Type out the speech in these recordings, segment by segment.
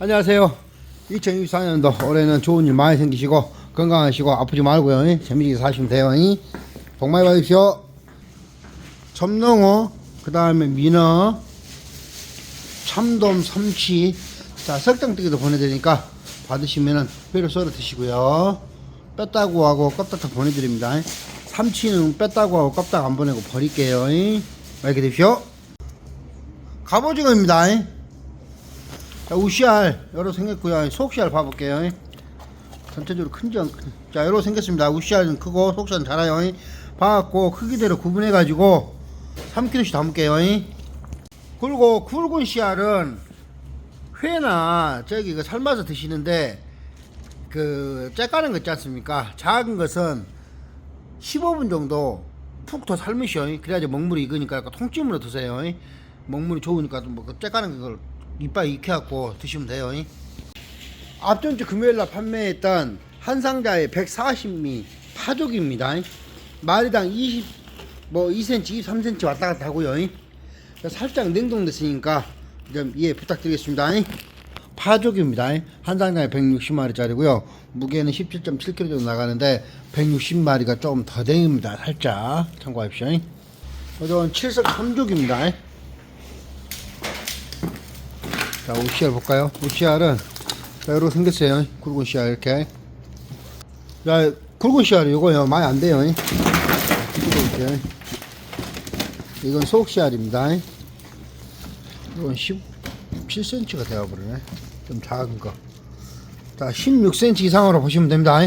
안녕하세요. 2024년도 올해는 좋은 일 많이 생기시고 건강하시고 아프지 말고요. 예? 재미있게 사시면 돼요. 예? 복 많이 받으십시오. 점농어, 그 다음에 민어, 참돔, 삼치, 자 석장뜨기도 보내드리니까 받으시면은 회로 썰어 드시고요. 뺐다고 하고 껍닥 보내드립니다. 예? 삼치는 뺐다고 하고 껍닥 안 보내고 버릴게요. 예? 맛있게 드십시오. 갑오징어입니다. 예? 자, 우시알 여러 생겼고요. 속시알 봐볼게요. 전체적으로 큰지 안 큰. 자, 여러 생겼습니다. 우시알은 크고 속시알은 작아요. 봐갖고 크기대로 구분해가지고 3kg씩 담을게요. 그리고 굵은 씨알은 회나 저기 그 삶아서 드시는데 그 째까는 거 있지 않습니까? 작은 것은 15분 정도 푹 더 삶으셔. 그래야지 먹물이 익으니까 통찜으로 드세요. 먹물이 좋으니까 뭐그 째까는 걸 이빨 익혀갖고 드시면 돼요. 앞전주 금요일날 판매했던 한 상자에 140미 파족입니다. 마리당 20, 뭐 2cm, 23cm 왔다 갔다 하고요. 살짝 냉동됐으니까 좀 이해 부탁드리겠습니다. 파족입니다. 한 상자에 160마리짜리고요. 무게는 17.7kg 정도 나가는데 160마리가 좀더 됩니다. 살짝 참고하십시오. 이건 칠석 3족입니다. 자, 우시알 볼까요? 우시알은 자, 이렇게 생겼어요. 굵은 씨알 이렇게. 자, 굵은 씨알이 요거요. 많이 안 돼요. 이렇게. 이건 속씨알입니다. 이건 17cm가 되어버리네. 좀 작은 거. 자, 16cm 이상으로 보시면 됩니다.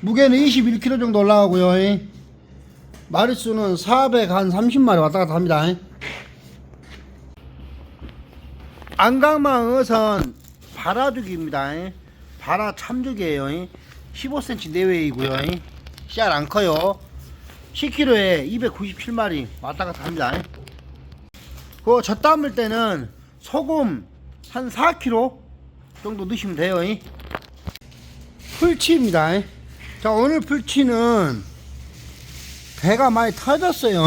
무게는 21kg 정도 올라가고요. 마리수는 400한 30마리 왔다 갔다 합니다. 안강망 어선 바라죽입니다. 바라 참죽이에요. 15cm 내외이고요. 씨알 안 커요. 10kg에 297마리 왔다 갔다 합니다. 그 젖담을 때는 소금 한 4kg 정도 넣으시면 돼요. 풀치입니다. 자 오늘 풀치는 배가 많이 터졌어요.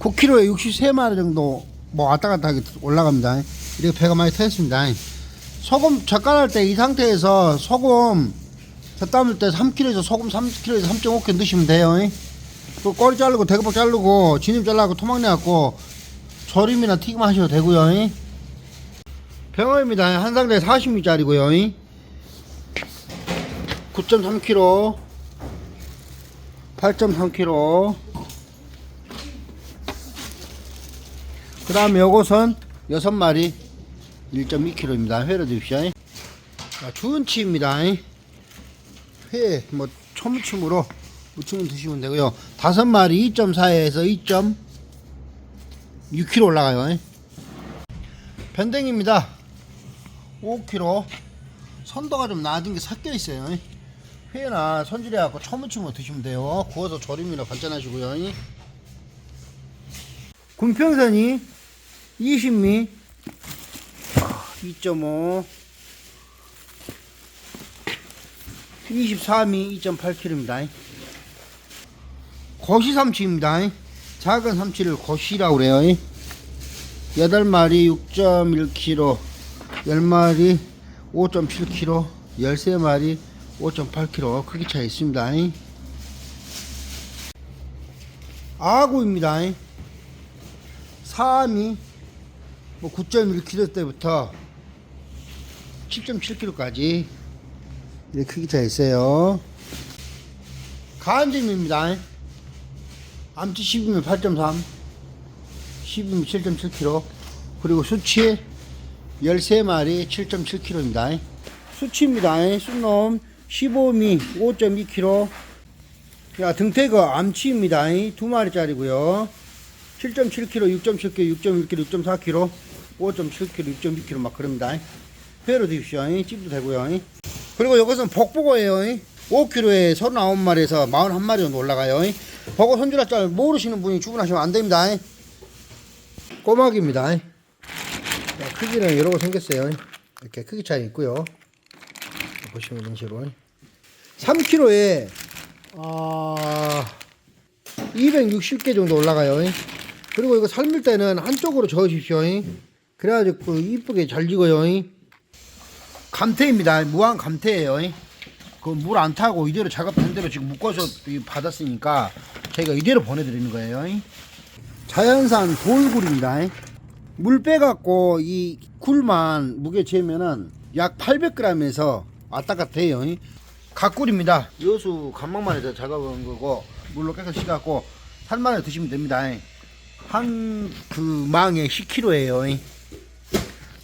9kg에 63마리 정도 뭐 왔다 갔다 하게 올라갑니다. 이렇게 배가 많이 터졌습니다. 소금 젓갈할 때 이 상태에서 소금 젓담을 때 3kg에서 소금 3kg에서 3.5kg 넣으시면 돼요. 그 꼬리 자르고 대가복 자르고 진입 잘라고 토막 내갖고 조림이나 튀김 하셔도 되고요. 병어입니다. 한 상자에 40미짜리고요. 9.3kg 8.3kg 그 다음에 요것은 6마리 1.2kg입니다. 회로 드십시오. 자, 주은치입니다. 회 뭐 초무침으로 무침을 드시면 되고요. 5마리 2.4에서 2.6kg 올라가요. 변댕입니다. 5kg 선도가 좀 낮은 게 섞여 있어요 회나 손질해 갖고 초무침으로 드시면 돼요. 구워서 조림이나 반찬하시고요. 군평선이 20미. 2.5 24미 2.8kg입니다 고시 삼치입니다. 작은 삼치를 고시라고 그래요. 8마리 6.1kg 10마리 5.7kg 13마리 5.8kg 크기 차이 있습니다. 아구입니다. 3이 뭐 9.1kg 때부터 7.7kg까지 이렇게 크기 차 있어요. 간짐입니다. 암치 10이면 8.3, 10이면 7.7kg, 그리고 수치 13마리 7.7kg입니다. 수치입니다. 순놈 15미 5.2kg. 야, 등태거 암치입니다. 두 마리짜리고요. 7.7kg, 6.7kg, 6.1kg, 6.4kg, 5.7kg, 6.2kg 막 그럽니다. 회로 드십시오. 찝도 되고요. 그리고 이것은 복복어예요. 5kg에 39마리에서 41마리 정도 올라가요. 버거 손질할 줄 모르시는 분이 주문하시면 안 됩니다. 꼬막입니다. 자, 크기는 여러 거 생겼어요. 이렇게 크기 차이 있고요. 보시면 이런 식으로. 3kg에, 아, 260개 정도 올라가요. 그리고 이거 삶을 때는 한쪽으로 저으십시오. 그래야지 그 이쁘게 잘 익어요. 감태입니다. 무한 감태예요. 그 물 안 타고 이대로 작업한 대로 지금 묶어서 이 받았으니까 저희가 이대로 보내드리는 거예요. 자연산 돌굴입니다. 물 빼갖고 이 굴만 무게 재면은 약 800g에서 왔다 갔다 해요. 갓굴입니다. 여수 간막만에서 작업한 거고 물로 깨끗이 씻갖고 살만에 드시면 됩니다. 한 그 망에 10kg예요.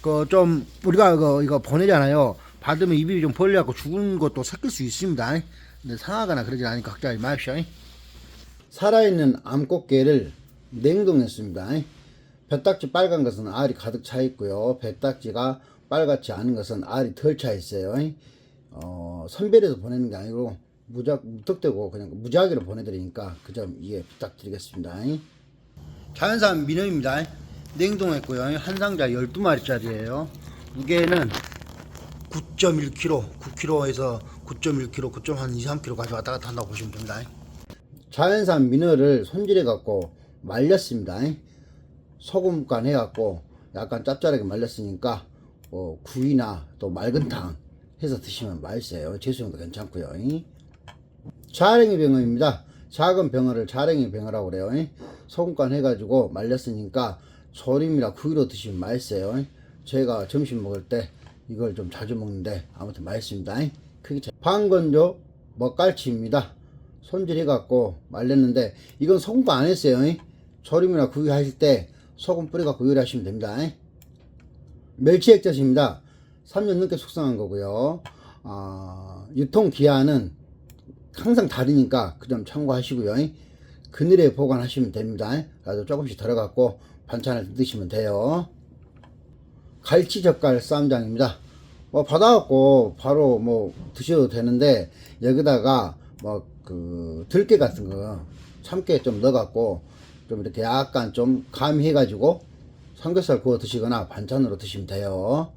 그 좀 우리가 이거 이거 보내잖아요. 받으면 입이 좀 벌려갖고 죽은 것도 섞일 수 있습니다. 근데 상하거나 그러지 않으니까 걱정하지 마십시오. 살아있는 암꽃게를 냉동했습니다. 뱃딱지 빨간 것은 알이 가득 차 있고요. 뱃딱지가 빨갛지 않은 것은 알이 덜 차 있어요. 어, 선별해서 보내는 게 아니고 무작 무턱대고 그냥 무작위로 보내드리니까 그 점 이해 부탁드리겠습니다. 자연산 민어입니다. 냉동했고요. 한 상자 12마리짜리예요. 무게는 9.1kg, 9kg에서 9.1kg, 9.한 2, 3kg 가져 왔다 갔다 한다고 보시면 됩니다. 자연산 민어를 손질해 갖고 말렸습니다. 소금 간 해 갖고 약간 짭짤하게 말렸으니까 뭐 구이나 또 맑은탕 해서 드시면 맛있어요. 제수용도 괜찮고요. 자랭이 병어입니다. 작은 병어를 자랭이 병어라고 그래요. 소금간 해가지고 말렸으니까 조림이나 구이로 드시면 맛있어요. 제가 점심 먹을 때 이걸 좀 자주 먹는데 아무튼 맛있습니다. 크기 차- 방건조 먹갈치입니다. 손질해갖고 말렸는데 이건 소금간 안 했어요. 조림이나 구이 하실 때 소금 뿌려갖고 요리하시면 됩니다. 멸치 액젓입니다. 3년 넘게 숙성한 거고요. 아, 유통 기한은 항상 다르니까 그 점 참고하시고요. 그늘에 보관하시면 됩니다. 그래서 조금씩 들어갖고 반찬을 드시면 돼요. 갈치 젓갈 쌈장입니다. 뭐 받아갖고 바로 뭐 드셔도 되는데 여기다가 뭐 그 들깨 같은 거 참깨 좀 넣어갖고 좀 이렇게 약간 좀 가미해가지고 삼겹살 구워 드시거나 반찬으로 드시면 돼요.